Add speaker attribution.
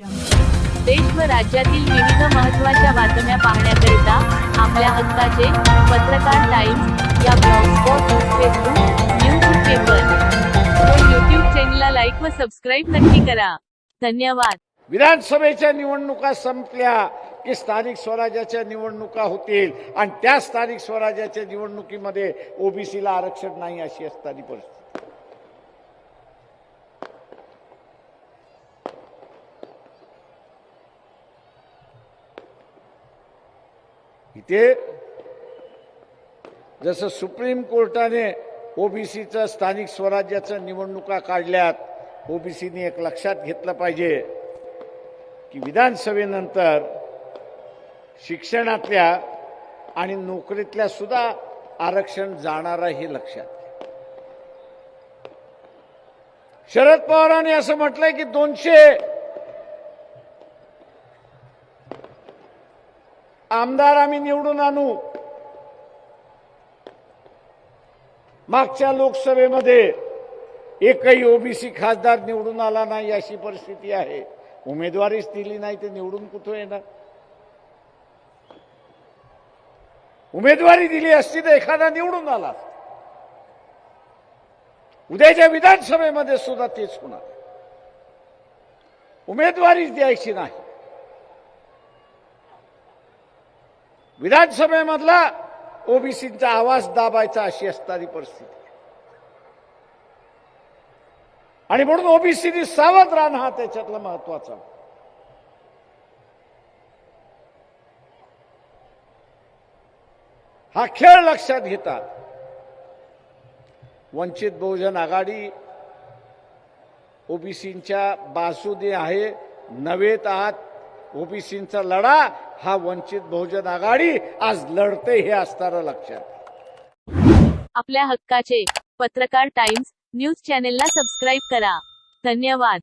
Speaker 1: देश व राज्यातील विविध महत्त्वाच्या बातम्या पाहण्याकरिता आपल्या हक्काचे पत्रकार टाइम्स या ब्लॉगस्पॉट फेसबुक न्यूज पेपर. व यूट्यूब चॅनलला लाईक व सबस्क्राईब नक्की करा. धन्यवाद.
Speaker 2: विधानसभेच्या निवडणुका संपल्या की स्थानिक स्वराज्याच्या निवडणुका होतील आणि त्या स्थानिक स्वराज्याच्या निवडणुकीमध्ये ओबीसीला आरक्षण नाही अशी असताना परिस्थिती. इथे जसं सुप्रीम कोर्टाने ओबीसीचं स्थानिक स्वराज्याचं निवडणुका काढल्यात ओबीसीने एक लक्षात घेतलं पाहिजे की विधानसभेनंतर शिक्षणातल्या आणि नोकरीतल्या सुद्धा आरक्षण जाणार आहे हे लक्षात घ्या. शरद पवारांनी असं म्हटलंय की दोनशे आमदार आम्ही निवडून आणू. मागच्या लोकसभेमध्ये एकही ओबीसी खासदार निवडून आला नाही अशी परिस्थिती आहे. उमेदवारीच दिली नाही ते निवडून कुठं येणार? उमेदवारी दिली असती तर एखादा निवडून आला उद्याच्या विधानसभेमध्ये सुद्धा तेच होणार. उमेदवारीच द्यायची नाही. विधानसभेमधला ओबीसीचा आवाज दाबायचा अशी असणारी परिस्थिती. आणि म्हणून ओबीसीनी सावध राहणं हा त्याच्यातला महत्त्वाचा हा खेळ लक्षात घेता वंचित बहुजन आघाडी ओबीसींच्या बाजूने आहे नव्हेत आहात ओबीसींचा लढा हा वंचित बहुजन आघाडी आज लढते हे असणारं लक्षात.
Speaker 1: आपल्या हक्काचे पत्रकार टाइम्स न्यूज चॅनेलला सबस्क्राईब करा. धन्यवाद.